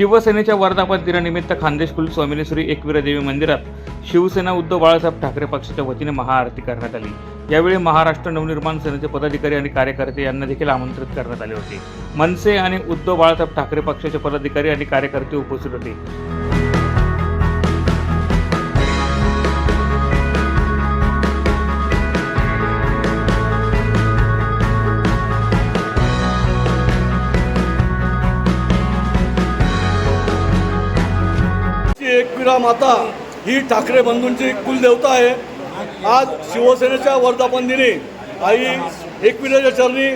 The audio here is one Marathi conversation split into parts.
शिवसेनेच्या वर्धापन दिनानिमित्त खान्देश कुल स्वामिनेश्वरी एकवीरदेवी मंदिरात शिवसेना उद्धव बाळासाहेब ठाकरे पक्षाच्या वतीने महाआरती करण्यात आली. यावेळी महाराष्ट्र नवनिर्माण सेनेचे पदाधिकारी आणि कार्यकर्ते यांना देखील आमंत्रित करण्यात आले होते. मनसे आणि उद्धव बाळासाहेब ठाकरे पक्षाचे पदाधिकारी आणि कार्यकर्ते उपस्थित होते. एकविरा माता ही ठाकरे बंधूंची कुलदेवता आहे. आज शिवसेनेच्या वर्धापन दिनी आई एकविराच्या चरणी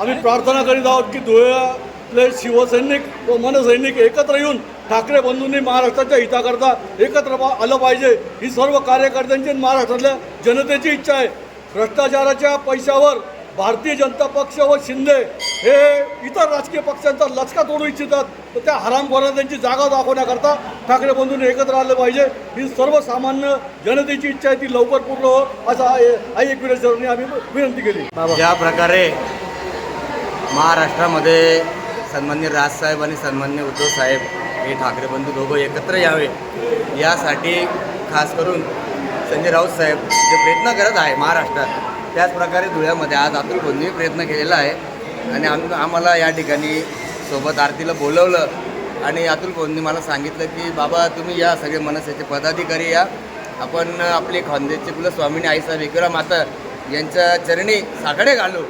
आम्ही प्रार्थना करीत आहोत की धुळ्यातले शिवसैनिक व मनसैनिक एकत्र येऊन ठाकरे बंधूंनी महाराष्ट्राच्या हिताकरता एकत्र आलं पाहिजे. ही सर्व कार्यकर्त्यांची महाराष्ट्रातल्या जनतेची इच्छा आहे. भ्रष्टाचाराच्या पैशावर भारतीय जनता पक्ष व शिंदे हे इतर राजकीय पक्षांचा लचका तोडू इच्छितात. तर त्या हरामखोरांना त्यांची जागा दाखवण्याकरता ठाकरे बंधूंनी एकत्र आलं पाहिजे. ही सर्वसामान्य जनतेची इच्छा आहे ती लवकर पूर्ण हो असं आई एकविरा चरणी आम्ही विनंती केली. ज्या प्रकारे महाराष्ट्रामध्ये सन्मान्य राजसाहेब आणि सन्मान्य उद्धव साहेब हे ठाकरे बंधू दोघं एकत्र यावे यासाठी खास करून संजय राऊत साहेब जे प्रयत्न करत आहे महाराष्ट्रात त्याचप्रकारे धुळ्यामध्ये आज अतुल बंधूंनी प्रयत्न केलेला आहे. आणि आम आम्हाला या ठिकाणी सोबत आरतीला बोलवलं आणि अतुल बंधूंनी मला सांगितलं की बाबा तुम्ही या सगळे मनसेचे पदाधिकारी या. आपण आपले खानदेशचे कुलस्वामिनी आईसाहेब विक्रम माता यांच्या चरणी साकडे घालू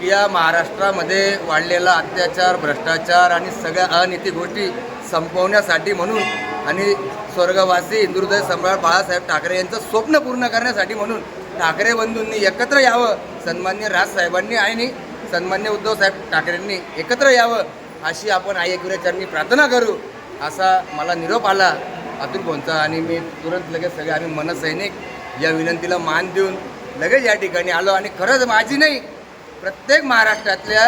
की या महाराष्ट्रामध्ये वाढलेला अत्याचार भ्रष्टाचार आणि सगळ्या अनिती गोष्टी संपवण्यासाठी म्हणून आणि स्वर्गवासी हिंदुहृदय सम्राट बाळासाहेब ठाकरे यांचं स्वप्न पूर्ण करण्यासाठी म्हणून ठाकरे बंधूंनी एकत्र यावं. सन्मान्य राजसाहेबांनी आणि सन्मान्य उद्धवसाहेब ठाकरेंनी एकत्र यावं अशी आपण आई एकविराचरणी प्रार्थना करू. असा मला निरोप आला. अतुल कोणचा आणि मी तुरंत लगेच सगळे आम्ही मनसैनिक या विनंतीला मान देऊन लगेच या ठिकाणी आलो आणि खरंच माझी नाही प्रत्येक महाराष्ट्रातल्या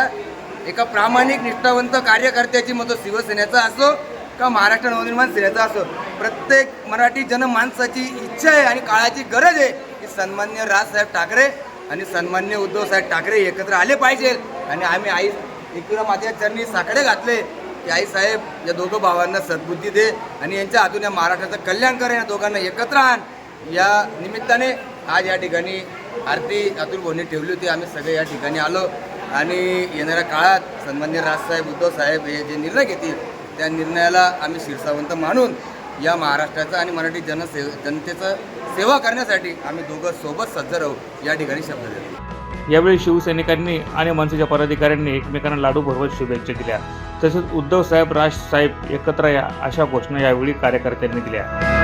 एका प्रामाणिक निष्ठावंत कार्यकर्त्याची मतं शिवसेनेचा असो का महाराष्ट्र नवनिर्माण सेनेचा असो प्रत्येक मराठी जनमानसाची इच्छा आहे आणि काळाची गरज आहे. की सन्मान्य राजसाहेब ठाकरे आणि सन्मान्य उद्धवसाहेब ठाकरे एकत्र आले पाहिजे. आणि आम्ही आई एकविरा माझ्या चरणी साकडे घातले की आई साहेब या दोघं भावांना सद्बुद्धी दे आणि यांच्या हातून या महाराष्ट्राचं कल्याण कर या दोघांना एकत्र आण. या निमित्ताने आज या ठिकाणी आरती अतुल भोवनी ठेवली होती. आम्ही सगळे या ठिकाणी आलो आणि येणाऱ्या काळात सन्मान्य राजसाहेब उद्धव साहेब हे जे निर्णय घेतील त्या निर्णयाला आम्ही शिरसावंत मानून या महाराष्ट्राचं आणि मराठी जनसे जनतेचं सेवा करण्यासाठी आम्ही दोघं सोबत सज्ज राहू या ठिकाणी शब्द देतो. यावेळी शिवसैनिकांनी आणि मनसेच्या पदाधिकाऱ्यांनी एकमेकांना लाडू भरवत शुभेच्छा दिल्या. तसेच उद्धव साहेब राज साहेब एकत्र या अशा घोषणा यावेळी कार्यकर्त्यांनी दिल्या.